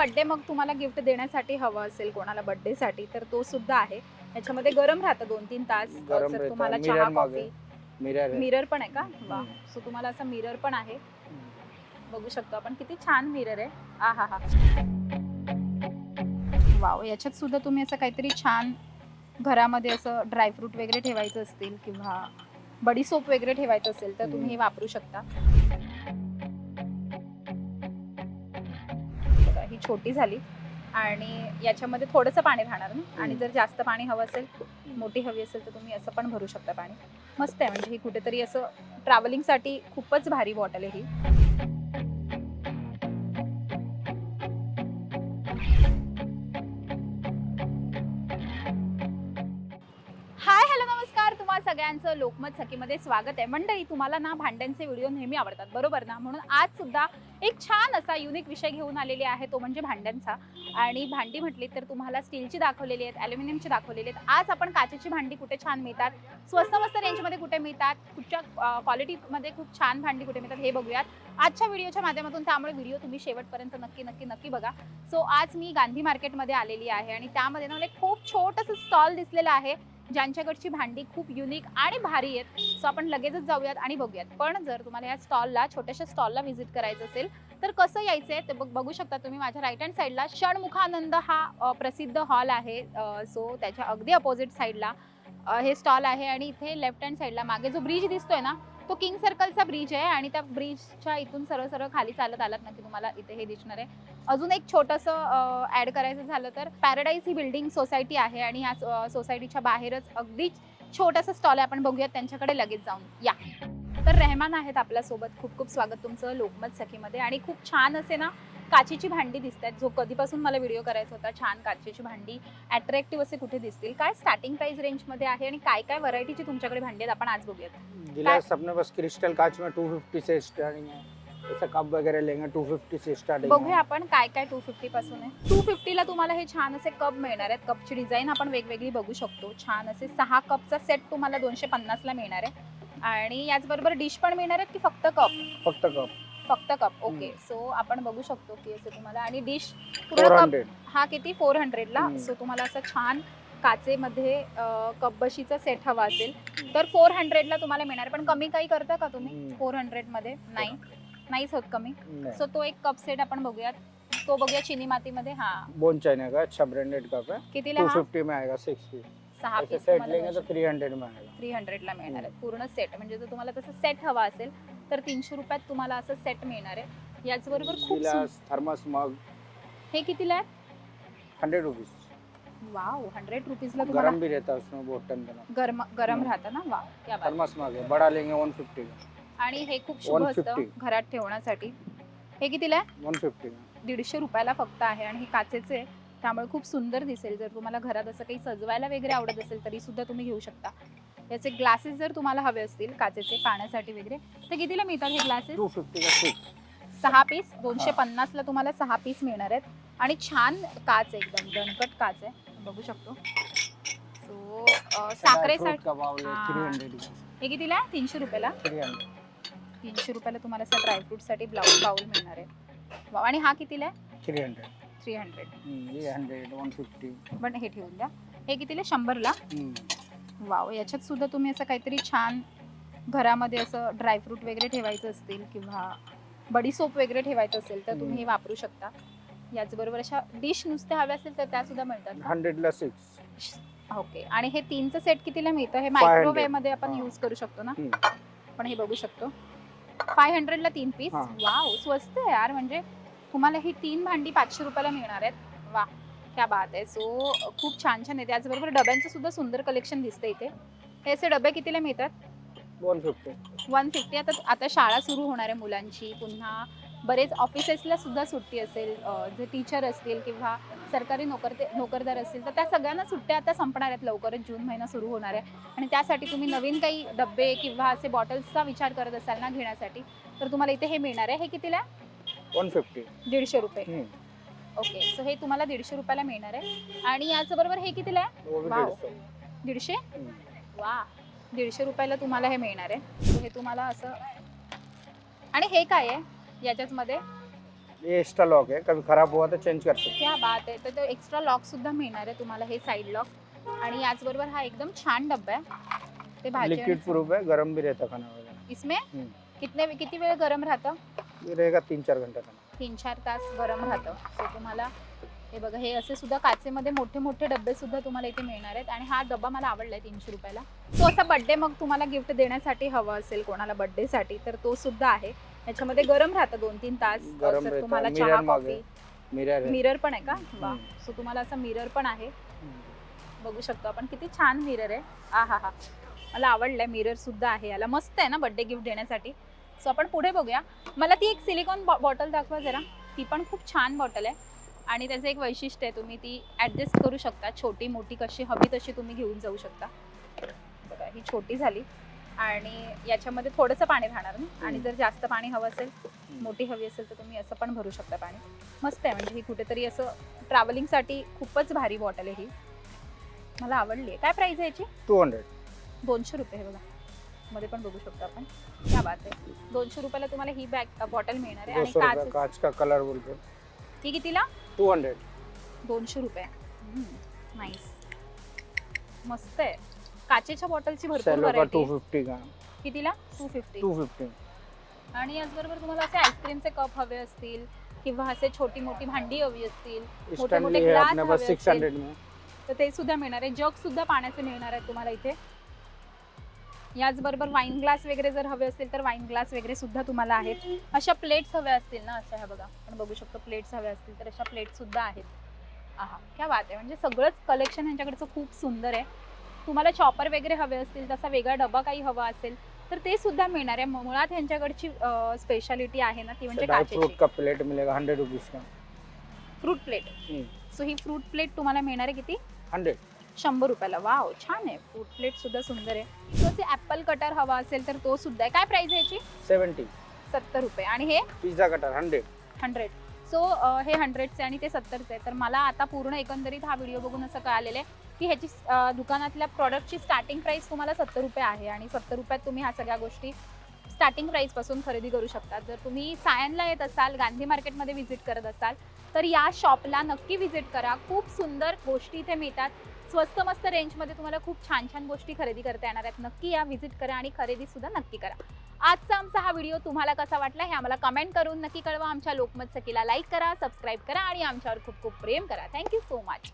Birthday मग तुम्हाला gift देण्यासाठी हवं असेल कोणाला बर्थडेसाठी तर तो सुद्धा आहे. याच्यामध्ये गरम राहतं दोन तीन तास. गरम जर राहतं. तुम्हाला चहा मागे. कॉफी मिरर मिरर पण आहे का? वा. सो तुम्हाला असं मिरर पण आहे. बघू शकतो आपण. किती छान मिरर आहे. आ हा. हा वाव. याच्यात सुद्धा तुम्ही असं काहीतरी छान घरामध्ये असं ड्रायफ्रूट वगैरे ठेवायचं असतील किंवा बडी सोप वगैरे ठेवायचं असेल तर तुम्ही हे वापरू शकता. छोटी झाली. आणि याच्यामध्ये थोडंसं पाणी राहणार ना? आणि. जर जास्त पाणी हवं असेल मोठी हवी असेल तर तुम्ही असं पण भरू शकता पाणी. मस्त आहे म्हणजे ही कुठेतरी असं ट्रॅव्हलिंगसाठी खूपच भारी बॉटल आहे ही. सगळ्यांचं लोकमत सखीमध्ये स्वागत आहे. मंडळी तुम्हाला ना भांड्यांचे व्हिडिओ नेहमी आवडतात बरोबर ना? म्हणून आज सुद्धा एक छान असा युनिक विषय घेऊन आलेले आहे तो म्हणजे भांड्यांचा. आणि भांडी म्हटली तर तुम्हाला स्टीलची दाखवलेली आहेत ॲल्युमिनियमची दाखवलेली आहेत. आज आपण काचेची भांडी कुठे छान मिळतात स्वस्त मस्त रेंजमध्ये कुठे मिळतात कुठच्या क्वालिटीमध्ये खूप छान भांडी कुठे मिळतात हे बघूयात. आजच्या व्हिडिओच्या माध्यमातून त्यामुळे व्हिडिओ तुम्ही शेवटपर्यंत नक्की नक्की नक्की बघा. सो आज मी गांधी मार्केटमध्ये आलेली आहे आणि त्यामध्ये ना मला एक खूप छोटंसं स्टॉल दिसलेलं आहे. ज्यांच्याकडची भांडी खूप युनिक आणि भारी आहेत सो आपण लगेचच जाऊयात आणि बघूयात. पण जर तुम्हाला या स्टॉलला छोट्याशा स्टॉलला व्हिजिट करायचं असेल तर कसं यायचं आहे ते बघ बघू शकता तुम्ही माझ्या राईट हँड साईडला षणमुखानंद हा प्रसिद्ध हॉल आहे सो त्याच्या अगदी अपोजिट साईडला हे स्टॉल आहे आणि इथे लेफ्ट हँड साईडला मागे जो ब्रिज दिसतोय ना तो किंग सर्कलचा ब्रिज आहे आणि त्या ब्रिजच्या इथून सरळ सरळ खाली चालत आलात ना की तुम्हाला इथे हे दिसणार आहे. अजून एक छोटंसं ॲड करायचं झालं तर पॅराडाईज ही बिल्डिंग सोसायटी आहे आणि ह्या सोसायटीच्या बाहेरच अगदीच छोटंसं स्टॉल आहे. आपण बघूयात त्यांच्याकडे लगेच जाऊन. या. तर रेहमान आहेत आपल्यासोबत. खूप खूप स्वागत तुमचं लोकमत सखीमध्ये. आणि खूप छान असे ना काचेची भांडी दिसत आहेत जो कधीपासून मला व्हिडिओ करायचा होता छान काचेची भांडी. अट्रॅक्टिव्ह असे कुठे दिसतील? काय स्टार्टिंग प्राइस रेंजमध्ये आहे आणि काय काय व्हरायटीची तुमच्याकडे भांडी आहेत? आपण आज बघूयात. गिलास अपने पास क्रिस्टल कांच में 250 से स्टार्टिंग है। जैसे कप वगैरह लेंगे 250 से स्टार्टिंग बघूया आपण काय काय टू फिफ्टी पासून आहे. टू फिफ्टीला तुम्हाला हे छान असे कप मिळणार आहेत. कपची डिझाईन आपण वेगवेगळी बघू शकतो. छान असे सहा कपचा सेट तुम्हाला दोनशे पन्नासला मिळणार आहे. आणि याचबरोबर डिश पण मिळणार आहेत की फक्त कप फक्त कप फक्त कप ओके. सो आपण बघू शकतो की असं तुम्हाला आणि डिश पूर्ण कप 400 हा किती? फोर हंड्रेडला हम्म. सो तुम्हाला असं छान काचेमध्ये कप बशीचा सेट हवा असेल तर फोर हंड्रेडला तुम्हाला मिळणार. पण कमी काही करता का तुम्ही. फोर हंड्रेडमध्ये नाही. नाहीच होत कमी? सो तो एक कप सेट आपण बघूयात. तो बघूया चिनी मातीमध्ये. हा. बोन चाइना का? अच्छा ब्रांडेड कप है कितीला हा? 250 में आएगा 6 पीस सहा पीस सेट लेंगे तो 300 में आएगा थ्री हंड्रेडला मिळणार आहे. पूर्ण सेट म्हणजे जर तुम्हाला तसं सेट हवा असेल तर तीनशे रुपयात तुम्हाला असं सेट मिळणार आहे. याचबरोबर खूप थर्मस मग हे कितीला आहे? 100 रुपीस वाव हंड्रेड रुपीजला तुम्हाला गरम भी रहता है उसमें बहुत टाइम तक गरम गरम. राहतं ना? वा क्या बात. थर्मस मग बड़ा लेंगे 150 का आणि हे खूप शुभ असतं 150. घरात ठेवण्यासाठी. हे कितीला आहे? 150 का दीडशे रुपयाला फक्त आहे आणि हे काचेचे आहे. त्यामुळे खूप सुंदर दिसेल जर तुम्हाला घरात असं काही सजवायला वगैरे आवडत असेल तरी सुद्धा तुम्ही घेऊ शकता. याचे ग्लासेस जर तुम्हाला हवे असतील काचेचे पाण्यासाठी वगैरे तर कितीला मिळतात हे ग्लासेस 250 का 6 सहा पीस दोनशे पन्नासला तुम्हाला सहा पीस मिळणार आहेत. आणि छान काच आहे एकदम दणकट काच आहे. बघू शकतो. सो साखरेसाठी है. हाँ. 300 का कितीला आहे? तीनशे रुपयाला? 300 तीनशे रुपयाला तुम्हाला असं ड्रायफ्रूटसाठी ब्लाऊज बाउल मिळणार आहे. वाव, आणि हा कितीला आहे? 300 थ्री हंड्रेड हम्म, ये 100 150 पण हे ठेवून द्या. हे कितीला? शंभरला. वाव याच्यात सुद्धा तुम्ही असं काहीतरी छान घरामध्ये असं ड्रायफ्रूट वगैरे ठेवायचं असतील किंवा बडी सोप वगैरे ठेवायचं असेल तर तुम्ही हे वापरू शकता. याचबरोबर अशा डिश नुसत्या हव्या असेल तर त्या सुद्धा मिळतात का? 100 ला 6 ओके. आणि हे तीनचं सेट कितीला मिळतं? हे 500. मायक्रोवेव्हमध्ये आपण. यूज करू शकतो ना? हम्म. पण हे बघू शकतो. फाय हंड्रेडला तीन पीस. वाव स्वस्त आहे यार. म्हणजे तुम्हाला ही तीन भांडी पाचशे रुपयाला मिळणार आहेत. वा क्या बात आहे. सो खूप छान छान आहे. त्याचबरोबर डब्यांचं सुद्धा सुंदर कलेक्शन दिसतं इथे. हे असे डबे कितीला मिळतात? 150 वन फिफ्टी. आता आता शाळा सुरू होणार आहे मुलांची. पुन्हा बरेच ऑफिसेसला सुद्धा सुट्टी असेल जे टीचर असतील किंवा सरकारी नोकर नोकरदार असतील तर त्या सगळ्यांना सुट्ट्या आता संपणार आहेत लवकरच जून महिना सुरू होणार आहे. आणि त्यासाठी तुम्ही नवीन काही डब्बे किंवा असे बॉटल्सचा विचार करत असाल ना घेण्यासाठी तर तुम्हाला इथे हे मिळणार आहे. हे कितीला 150 दीडशे रुपये. ओके सो हे तुम्हाला दीडशे रुपयाला मिळणार आहे. आणि याचबरोबर हे कितीला आहे. 150 दीडशे. वा. दीडशे रुपयाला तुम्हाला हे मिळणार आहे. हे तुम्हाला असं आणि हे काय आहे? याच्याच मध्ये ये एक्स्ट्रा लॉक है कभी खराब हुआ तो चेंज कर सकते क्या बात आहे. तर तो एक्स्ट्रा लॉक सुद्धा मिळणार आहे तुम्हाला हे साईड लॉक आणि याचबरोबर हा एकदम छान डब्बा आहे. ते भाजी लिक्विड आणि- प्रूफ है गर्म भी रहता खाना वगैरह इसमें? हम्म. कितने किती वेळ गरम राहतं? ये रहेगा तीन चार घंटा खाना. तीन चार तास गरम राहतं. सो तुम्हाला हे बघा हे असे सुद्धा काचेमध्ये मोठे मोठे डबे सुद्धा तुम्हाला इथे मिळणार आहेत. आणि हा डबा मला आवडलाय तीनशे रुपयाला. तो असा बड्डे मग तुम्हाला गिफ्ट देण्यासाठी हवा असेल कोणाला birthday साठी तर तो सुद्धा आहे. याच्यामध्ये गरम राहतं दोन तीन तास. गरम तुम्हाला है, चहा मिरर मग. कॉफी है मिरर है मिरर पण आहे का? वा. हम्म. सो तुम्हाला असं मिरर पण आहे. हम्म. बघू शकतो आपण. किती छान मिरर आहे. आ हा हा. मला आवडलंय. मिरर सुद्धा आहे. याला मस्त आहे ना बर्थडे गिफ्ट देण्यासाठी. सो आपण पुढे बघूया. मला ती एक सिलिकॉन बॉटल दाखवा जरा. ती पण खूप छान बॉटल आहे. आणि त्याचं एक वैशिष्ट्य आहे तुम्ही ती ॲडजस्ट करू शकता. छोटी मोठी कशी हवी तशी तुम्ही घेऊन जाऊ शकता. बघा ही छोटी झाली. आणि याच्यामध्ये थोडंसं पाणी राहणार ना? आणि. जर जास्त पाणी हवं असेल मोठी हवी असेल तर तुम्ही असं पण भरू शकता पाणी. मस्त आहे म्हणजे ही कुठेतरी असं ट्रॅव्हलिंगसाठी खूपच भारी बॉटल आहे ही. मला आवडली आहे. काय प्राइस आहे याची? Two hundred. दोनशे रुपये हे बघा. मध्ये पण बघू शकतो आपण. क्या बात आहे. दोनशे रुपयाला तुम्हाला ही बॅग बॉटल मिळणार आहे आणि काच कांच का कलर बोल के ती कितीला? Two hundred. दोनशे रुपये. नाईस मस्त आहे. काचेच्या बॉटलची भरपूर व्हरायटी टू फिफ्टी का? कितीला? टू फिफ्टी टू फिफ्टी आणि याचबरोबर तुम्हाला असे आईस्क्रीमचे कप हवे असतील किंवा असे छोटी मोटी भांडी हवी असतील मोठे हवे पास सिक्स. हंड्रेड तर ते सुद्धा मिळणार आहे. जग सुद्धा पाण्याचे मिळणार आहेत तुम्हाला इथे. याचबरोबर वाईन ग्लास वगैरे जर हवे असतील तर वाईन ग्लास वगैरे सुद्धा तुम्हाला आहेत. अशा प्लेट्स हव्या असतील ना अशा ह्या बघा. आपण बघू शकतो प्लेट्स हव्या असतील तर अशा प्लेट सुद्धा आहेत. आहा क्या बात आहे. म्हणजे सगळंच कलेक्शन ह्यांच्याकडचं खूप सुंदर आहे. तुम्हाला चॉपर वगैरे हवे असतील तसा वेगळा डबा काही हवा असेल तर ते सुद्धा मिळणार आहे. मुळात ह्यांच्याकडची स्पेशालिटी आहे ना ती म्हणजे काचेची. फ्रूट का प्लेट मिलेगा हंड्रेड रुपीज का फ्रूट प्लेट. सो ही फ्रूट प्लेट तुम्हाला मिळणार आहे किती? हंड्रेड शंभर रुपयाला. वाव छान आहे. फ्रूट प्लेट सुद्धा सुंदर आहे. सो ते ऍपल कटर हवा असेल तर तो सुद्धा आहे. काय प्राइस आहे याची? सेवेंटी सत्तर रुपये. आणि हे? Pizza cutter hundred hundred so हे हंड्रेडचे आणि ते सत्तरचे आहे. तर मला आता पूर्ण एकंदरीत हा व्हिडिओ बघून असं कळालेलं आहे. की ह्याची दुकानातल्या प्रॉडक्टची स्टार्टिंग प्राइस तुम्हाला सत्तर रुपये आहे आणि सत्तर रुपयात तुम्ही ह्या सगळ्या गोष्टी स्टार्टिंग प्राईसपासून खरेदी करू शकता जर तुम्ही सायनला येत असाल गांधी मार्केटमध्ये व्हिजिट करत असाल तर या शॉपला नक्की व्हिजिट करा. खूप सुंदर गोष्टी इथे मिळतात. स्वस्त मस्त रेंजमध्ये तुम्हाला खूप छान छान गोष्टी खरेदी करता येणार आहेत. नक्की या व्हिजिट करा आणि खरेदीसुद्धा नक्की करा. आजचा आमचा हा व्हिडिओ तुम्हाला कसा वाटला हे आम्हाला कमेंट करून नक्की कळवा. आमच्या लोकमत सखीला लाईक करा सबस्क्राईब करा आणि आमच्यावर खूप खूप प्रेम करा. Thank you so much